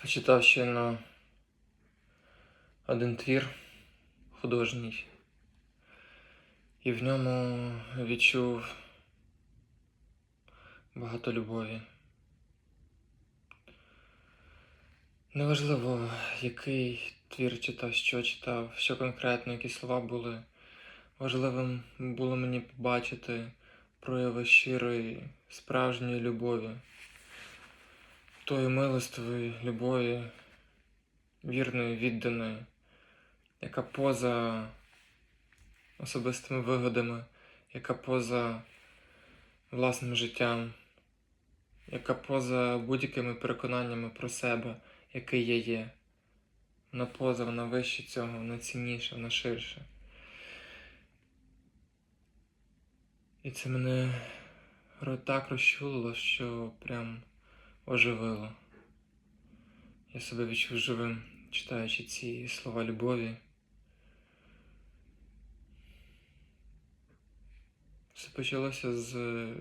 Почитав щойно один твір художній, і в ньому відчув багато любові. Неважливо, який твір читав, що читав, що конкретно, які слова були. Важливим було мені побачити прояви щирої, справжньої любові, тої милостивої любові, вірної, відданої, яка поза особистими вигодами, яка поза власним життям, яка поза будь-якими переконаннями про себе, який я є. Вона поза, вона вище цього, вона цінніша, вона ширша. І це мене так розчулило, що прям оживило. Я себе відчув живим, читаючи ці слова любові. Все почалося з е,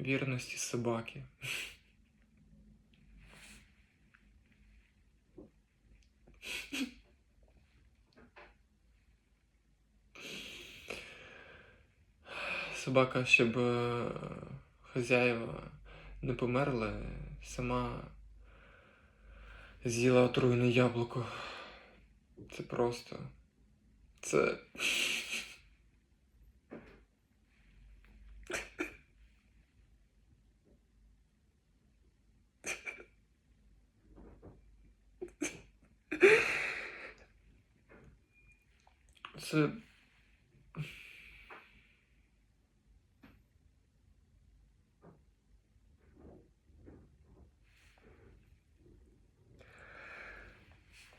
вірності собаки. Собака, щоб хазяїва не померли, сама з'їла отруєне яблуко. Це просто. Це. Це.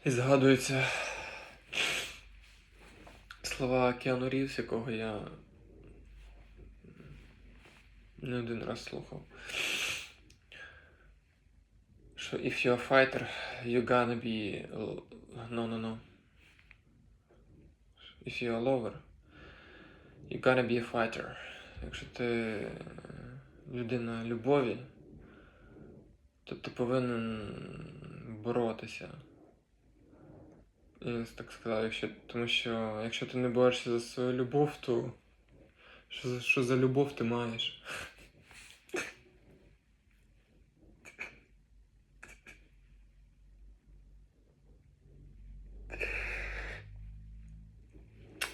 І згадуються слова Кіану Рівз, якого я не один раз слухав. Що if you're a fighter, you're gonna be... No, no, no. If you're a lover, you're gonna be a fighter. Якщо ти людина любові, то ти повинен боротися. Я так сказав, якщо, тому що якщо ти не борешся за свою любов, то що що за любов ти маєш?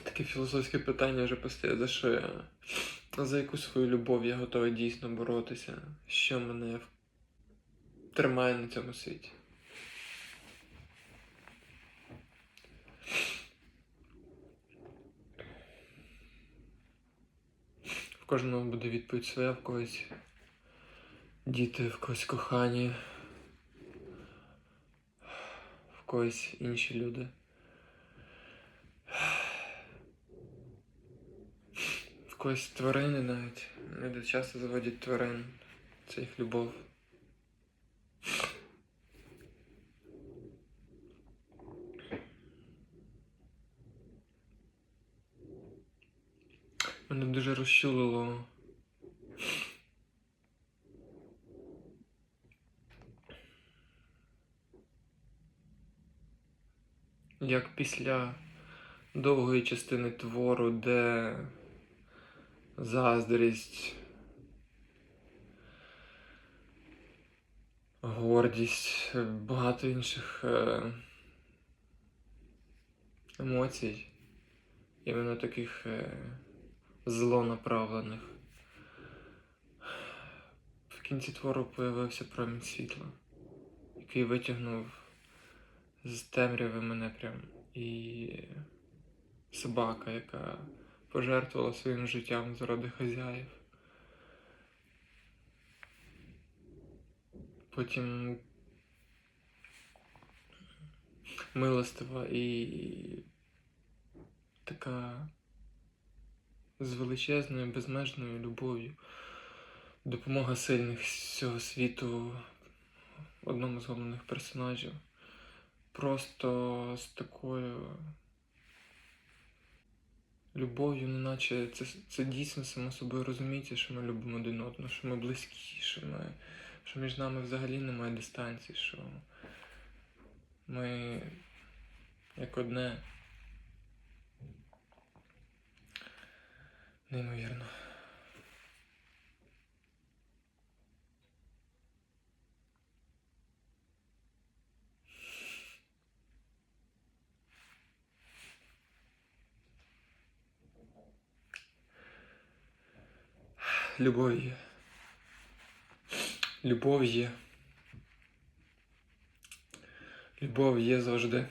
Таке філософське питання вже постає, за що я. За яку свою любов я готовий дійсно боротися? Що мене тримає на цьому світі? В кожного буде відповідь своя, в когось діти, в когось кохані, в когось інші люди. В когось тварини навіть. Люди часто заводять тварин. Це їх любов. Мене дуже розчулило. Як після довгої частини твору, де заздрість, гордість, багато інших е, емоцій, іменно таких е, злонаправлених. В кінці твору появився промінь світла, який витягнув з темряви мене прям і собака, яка пожертвувала своїм життям заради хазяїв. Потім милостива і така з величезною, безмежною любов'ю. Допомога сильних з цього світу одному з головних персонажів. Просто з такою любов'ю, неначе це, це дійсно само собою розуміється, що ми любимо один одного, що ми близькі, що ми що між нами взагалі немає дистанції, що ми як одне. Неймовірно. Любов є. Любов є. Любов є завжди.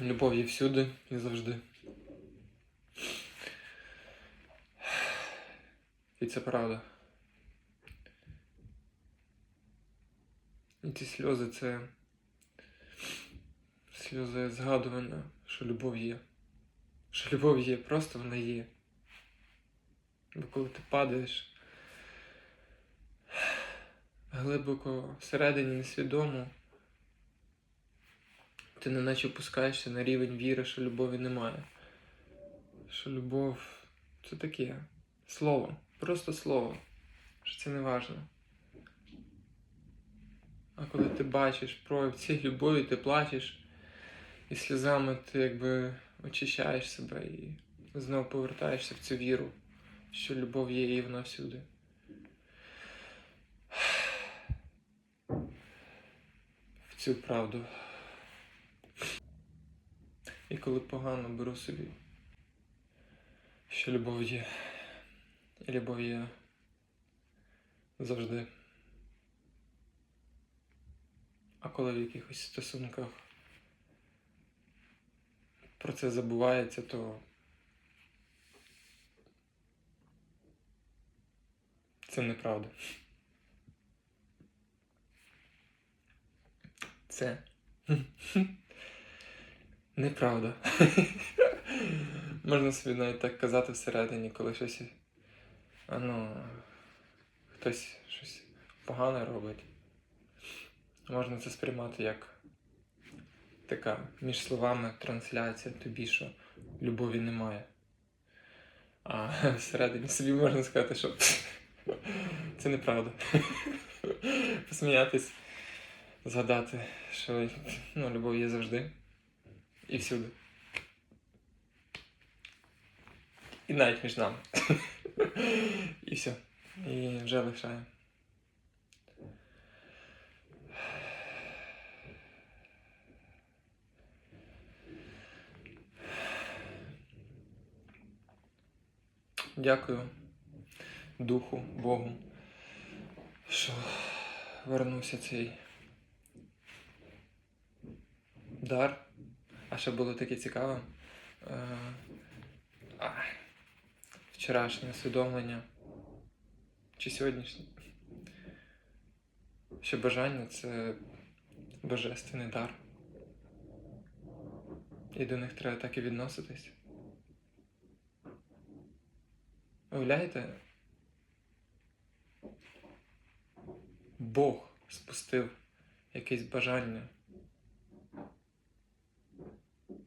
Любов є всюди і завжди. І це правда. І ці сльози це сльози згадування, що любов є. Що любов є, просто вона є. Бо коли ти падаєш глибоко всередині несвідомо, ти неначе опускаєшся на рівень віри, що любові немає. Що любов це таке слово, просто слово, що це не важно. А коли ти бачиш прояв цієї любові, ти плачеш, і сльозами ти якби очищаєш себе і знову повертаєшся в цю віру, що любов є і вона всюди. В цю правду. І коли погано беру собі, що любов є. Любов є завжди. А коли в якихось стосунках про це забувається, то це неправда. Це неправда. Можна собі навіть так казати всередині, коли щось. Ну, хтось щось погане робить. Можна це сприймати як така між словами трансляція тобі, що любові немає. А всередині собі можна сказати, що це неправда. Посміятись, згадати, що ну, любов є завжди і всюди. І навіть між нами. І все. І вже лишає. Дякую Духу, Богу, що вернувся цей дар. А ще було таке цікаве. Е, а, вчорашнє усвідомлення чи сьогоднішнє. Що бажання це божественний дар. І до них треба так і відноситись. Уявляєте? Бог спустив якесь бажання.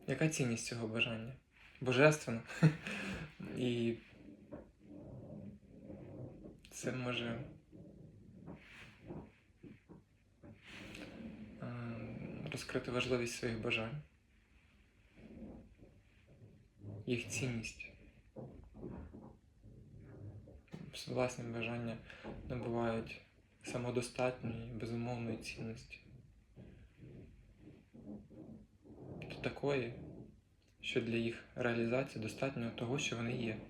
Яка цінність цього бажання? Божественно. І це може ем, розкрити важливість своїх бажань, їх цінність. Власні бажання набувають самодостатньої, безумовної цінності. До такої, що для їх реалізації достатньо того, що вони є.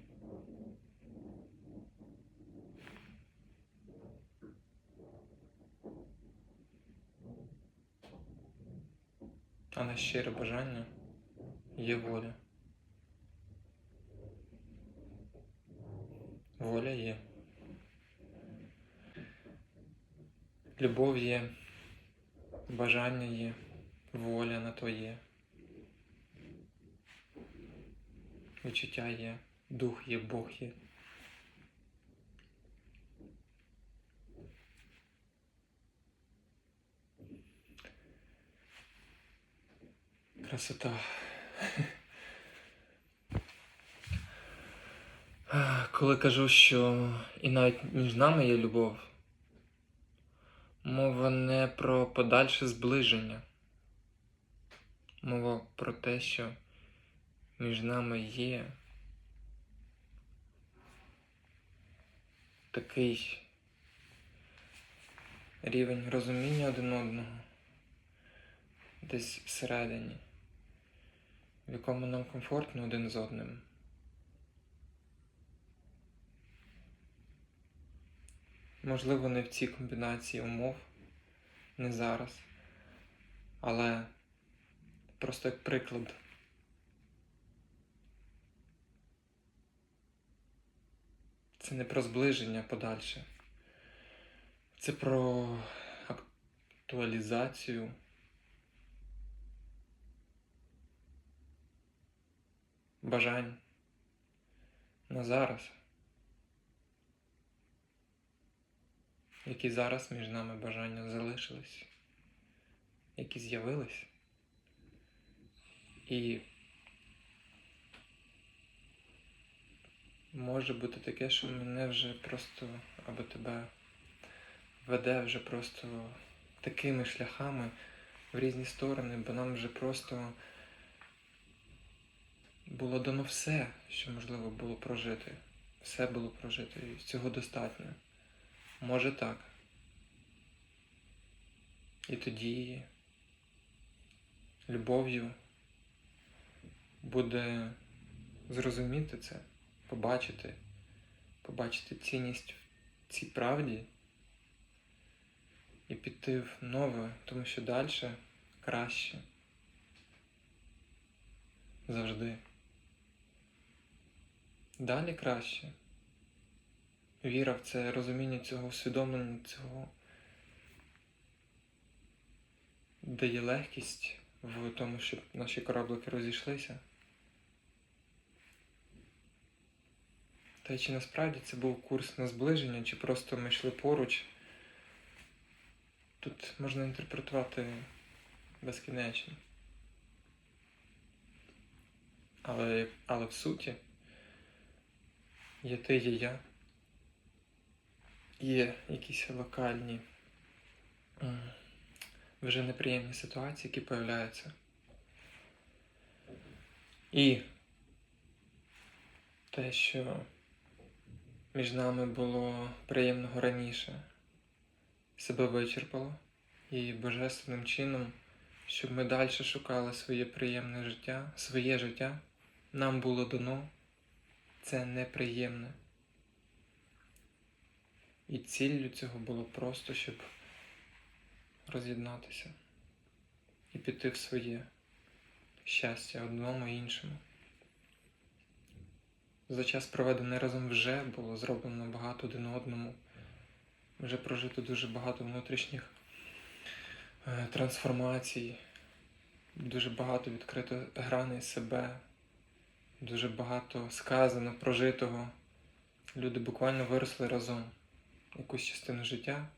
Щире бажання є воля. Воля є. Любов є, бажання є, воля на то є. Відчуття є, дух є, Бог є. Красота. Коли кажу, що і навіть між нами є любов, Мова не про подальше зближення. Мова про те, що між нами є такий рівень розуміння один одного десь всередині, в якому нам комфортно один з одним. Можливо, не в цій комбінації умов, не зараз, але просто як приклад. Це не про зближення подальше. Це про актуалізацію бажань на зараз. Які зараз між нами бажання залишились, які з'явились. І може бути таке, що мене вже просто або тебе веде вже просто такими шляхами в різні сторони, бо нам вже просто було дано все, що можливо було прожити. Все було прожито, і цього достатньо. Може так. І тоді любов'ю буде зрозуміти це, побачити, побачити цінність в цій правді і піти в нове, тому що далі краще. Завжди. Далі краще. Віра в це розуміння цього, усвідомлення цього дає легкість в тому, щоб наші кораблики розійшлися. Та й чи насправді це був курс на зближення, чи просто ми йшли поруч. Тут можна інтерпретувати безкінечно. Але, але в суті є ти, є я. Є якісь локальні вже неприємні ситуації, які появляються. І те, що між нами було приємного раніше, себе вичерпало і божественним чином, щоб ми далі шукали своє приємне життя, своє життя, нам було дано це неприємне. І ціллю цього було просто, щоб роз'єднатися і піти в своє щастя одному і іншому. За час проведений разом вже було зроблено багато один одному. Вже прожито дуже багато внутрішніх е, трансформацій, дуже багато відкрито граней себе, дуже багато сказано, прожитого. Люди буквально виросли разом якусь частину життя.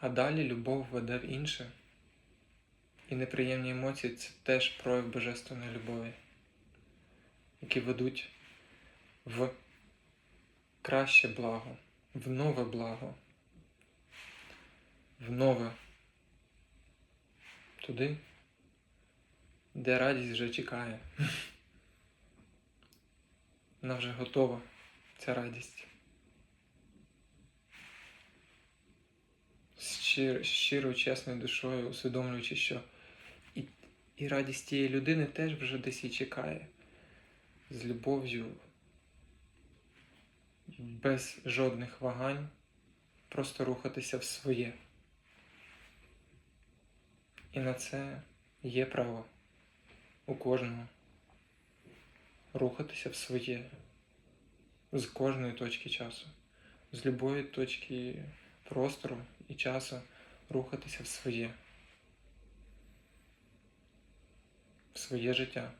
А далі любов веде в інше. І неприємні емоції це теж прояв божественної любові, які ведуть в краще благо, в нове благо, в нове туди, де радість вже чекає. Вона вже готова, ця радість. З щир, щирою, чесною душою, усвідомлюючи, що і, і радість тієї людини теж вже десь і чекає. З любов'ю, без жодних вагань, просто рухатися в своє. І на це є право у кожного рухатися в своє з кожної точки часу, з любої точки простору і часу рухатися в своє, в своє життя.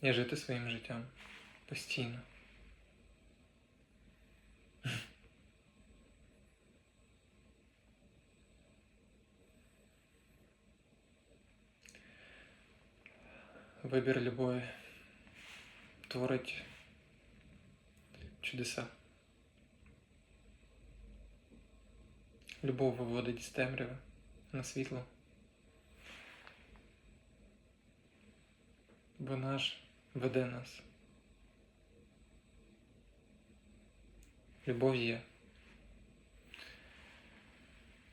І жити своїм життям постійно. Вибір любові творить чудеса. Любов виводить з темряви на світло. Вона ж веде нас. Любов є.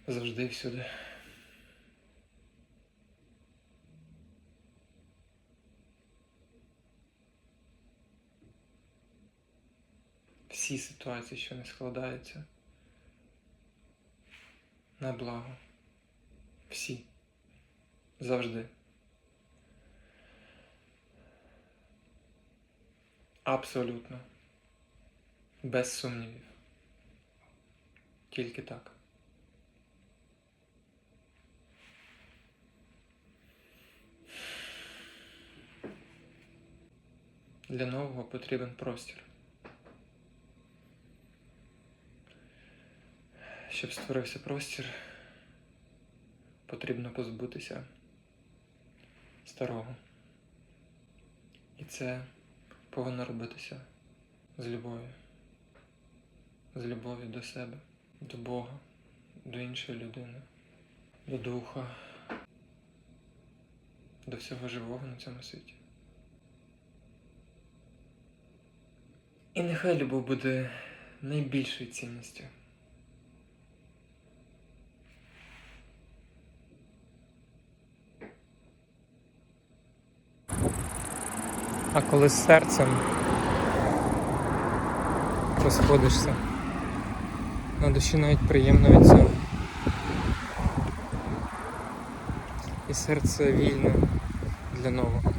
Завжди всюди. Всі ситуації, що не складаються, на благо. Всі. Завжди. Абсолютно. Без сумнівів. Тільки так. Для нового потрібен простір. Щоб створився простір, потрібно позбутися старого. І це повинно робитися з любов'ю. З любов'ю до себе, до Бога, до іншої людини, до духа, до всього живого на цьому світі. І нехай любов буде найбільшою цінністю. А коли з серцем розходишся, на душі навіть приємно від цього. І серце вільне для нового.